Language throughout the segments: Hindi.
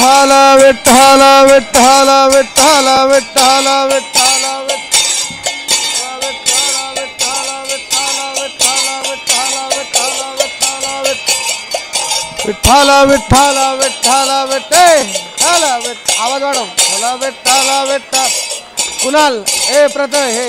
विठ्ठल विठ्ठल विठ्ठल विठ्ठल विठ्ठल विठ्ठल विठ्ठल विठ्ठल विठ्ठल विठ्ठल आवाज़ वाढव विठ्ठल विठ्ठल विठ्ठल कुणाल ए प्रत हे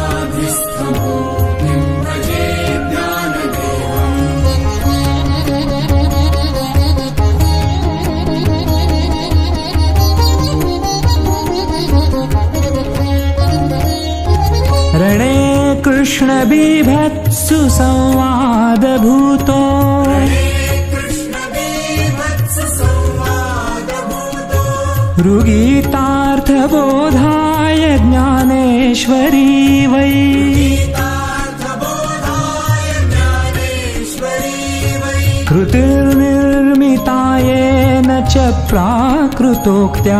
कृष्णबिभत्सु संवादभूतो ऋगीतार्थबोधाय ज्ञानेश्वरी वै। कृतिर्निर्मितायेन च प्राकृतोक्त्या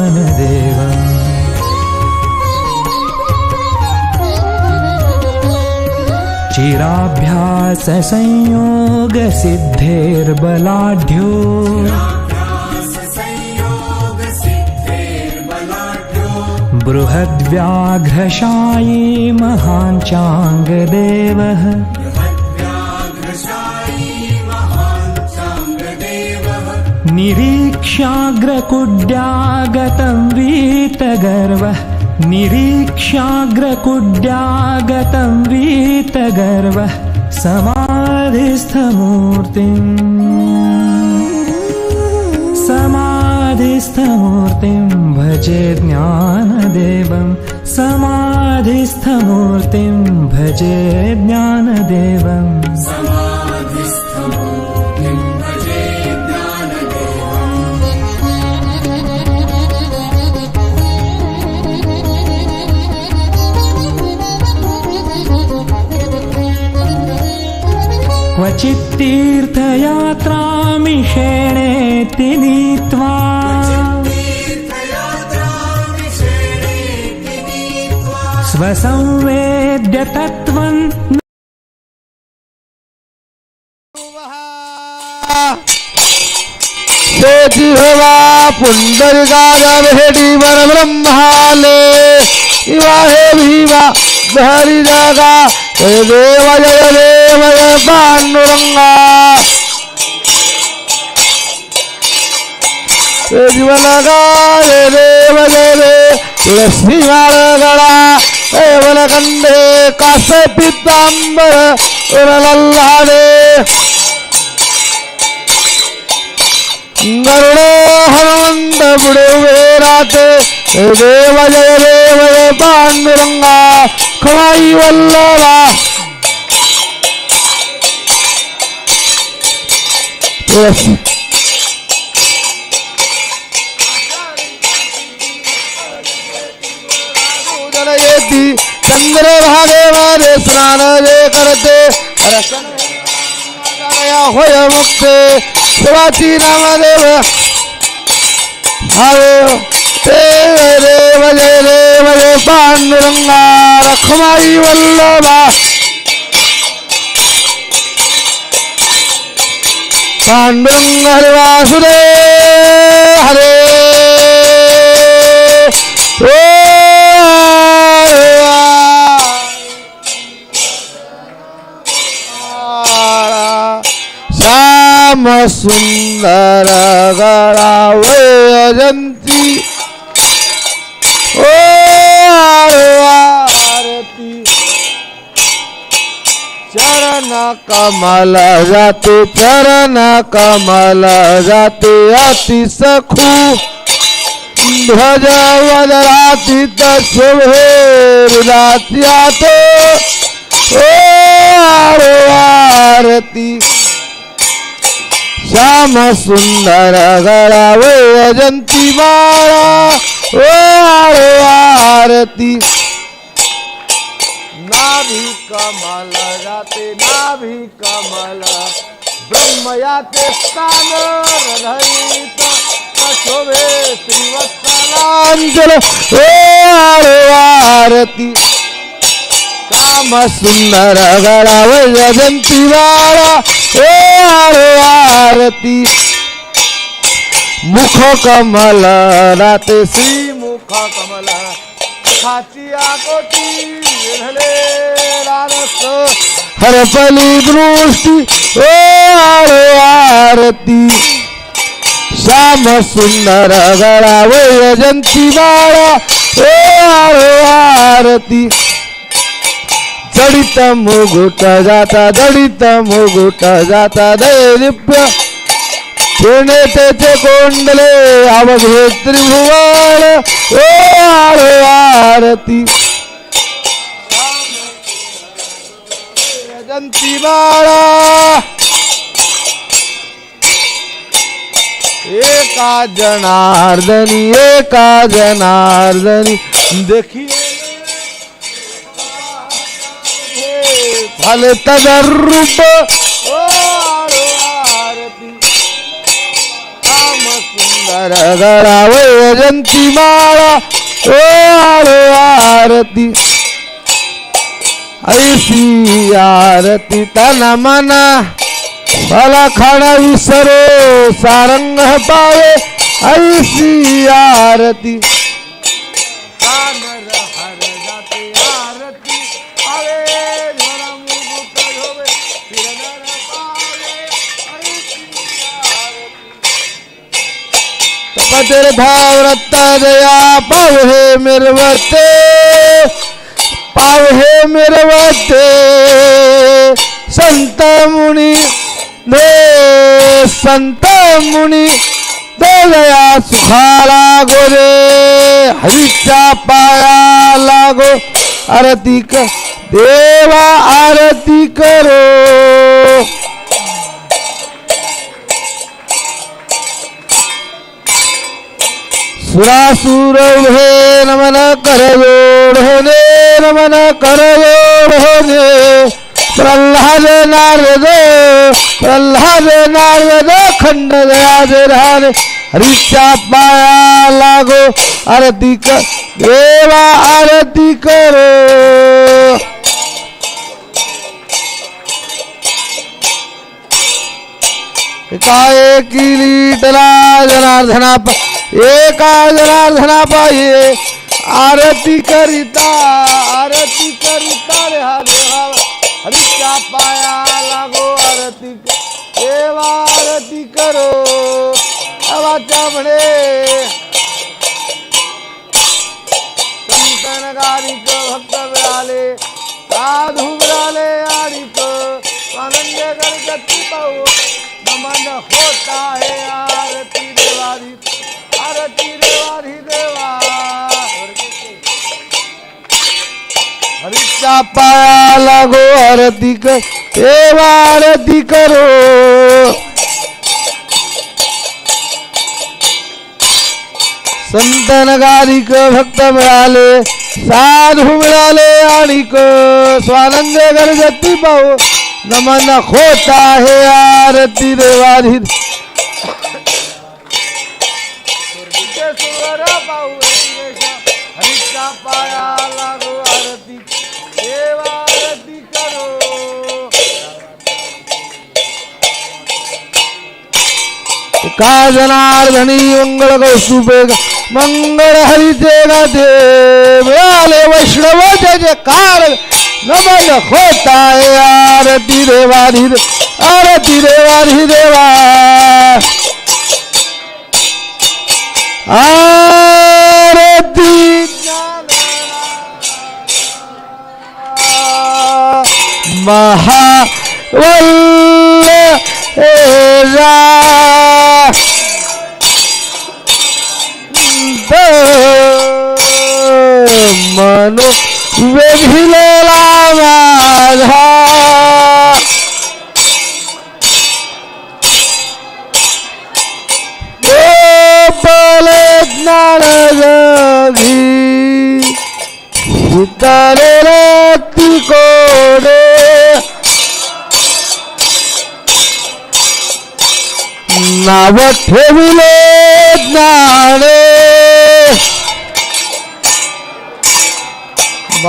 चिराभ्याससंयोगसिद्धेर्बलाढ्यो बृहद्व्याघ्रशायी महान् चाङ्गदेवः। निरीक्ष्याग्रकुड्यागतं वीतगर्वः। निरीक्ष्याग्रकुड्यागतं वीतगर्वः समाधिस्थमूर्तिम्। समाधिस्थमूर्तिं भजे ज्ञानदेवं समाधिस्थमूर्तिं भजे ज्ञानदेवम् क्वचित्तीर्थयात्रामिषेणेति नीत्वा स्वसंवेद्य तत्त्वं ते जिह्वा पुंडरिकाजभेटी परब्रह्माले इवा हे जय देव പാന്നുറങ്ങ തുളസിമാലകള ഏവല കണ്ടേ കസപ്പിത്തമ്പ ഉരളല്ലാതെ. നിങ്ങളുടെ ഹനുമന്ത വല്ലവാ Yes. येती चंद्रभागे वारे स्नान जे करते होय मुक्ते शिवाची हरे देव रे जय देव जय पांडुरंगा, रखमाई वल्लभा பாண்டும் ஹரிவாசுதே ஹரே. ஓ சாம சுந்தரகரா कमल जाते चरणा कमल जाते अति सखू. ध्वज वदराती शुभे तो ओ आरती. श्याम सुंदर गळा अजंती माळा. ओ आरती. नाभी कमल जाते नाभि कमल। ब्रह्म याते स्थान रहित। श्रीवत्सलांजल। आरो आरती। काम सुंदर गळा वयजंती वाळा ओ आरो आरती। मुख कमल, राते श्री मुख कमल। खाची आकोटी विरहले लालस हरपली दृष्टी ओ आरो आरती। श्याम सुंदर गळा वयजंती बाळा ओ आरो आरती। जडित मुगुट जाता जडित मुगुट जाता दैदिप्य पुणे तेथे कोंडले आवघे त्रिभुवन ओ आरो आरती जंती बाळा एका जनार्दनी एका जनार्दनी। देखी झाले तदरूप ओ। सुंदर गळावय जंती माळा. ओ आरो आरती. ऐसी आरती तन मना. मला खाणा विसरो सारंग पावे. ऐसी आरती. तपतेर भावरत दया पाव हे मिरवते पाव हे मिरवते संत मुनी दे, संत मुनी दे दया सुखाला गोरे। हरीच्या पाया लागो, आरती कर, देवा आरती करो। सुरासुर उभे नमन कर जोड होणे नमन कर जोड होणे प्रल्हाद नारद प्रल्हाद नारद, खंड दयाचे राहणे हरीच्या पाया लागो, आरती कर देवा आरती करो। एका किलीटला जनार्दना एका जनार्दना पाहिजे आरती करिता आरती करिता रे हा देवा। हरीच्या पाया लागो आरती क- देवा, आरती करो। देवाच्या म्हणे संतन गारिक भक्त मिळाले साधू मिळाले आणि आनंद गणपती पाहू नमन होत आहे आरती देवारी आरती देवारी देवा। पाया लागो आरती कर आरती करो संत नगारिक भक्त मिळाले साधू मिळाले आणि स्वानंद गणपती पाहू नमन होता है आरती देवारी. का जनार्दनी मंगळ कौस्तुभे मंगळ हरिचे गाते मिळाले वैष्णव त्याचे काळ রমন খোতায় আরতি রে বাড়ির আরতি রে বাড়ি দেবা আরতি মহা রা মানুষ বেভিলেলা রাধা গোপালে নারী সীতারে রাতি করে নাব ঠেবিলে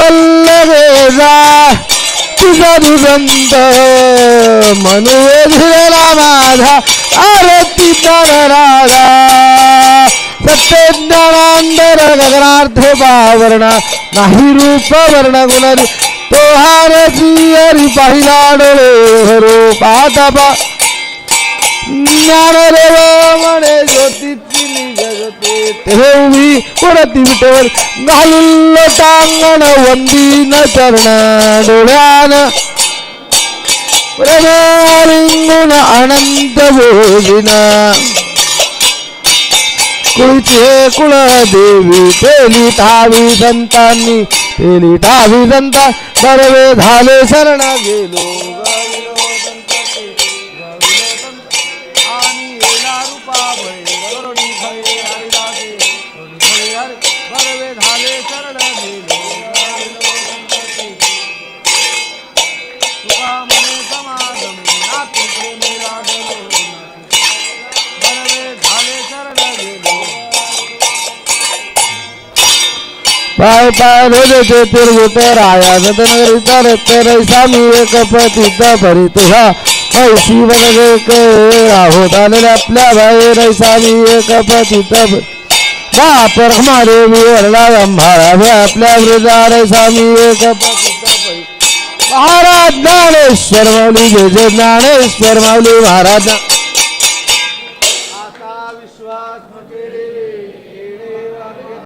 महाकैवल्लवेजा तुझा दुरंत मनुवे झिरला माझा आरती राधा सत्यज्ञानांतर गगनार्थ पावरणा नाही रूप वर्ण गुणरी तो हारती हरी पाहिला डोळे रूपा तपा ज्ञानदेव म्हणे ज्योती लोटांगण वंदीन चरण डोळ्यान। प्रेमालिंगुण अनंत भोजिना। कुळचे कुळ देवी पेली ठावी संतांनी ठावी संता सर्वे झाले पाय पाय रोजचे तिरगुट राया सतनगरी तर तर स्वामी एक पतित भरी तुझा। पैसी बनले होत आलेले आपल्या बाहेर स्वामी एक हमारे विवरला वृद्धारे स्वामी एक महाराज ज्ञानेश्वर माऊली जय जय ज्ञानेश्वर महाराज।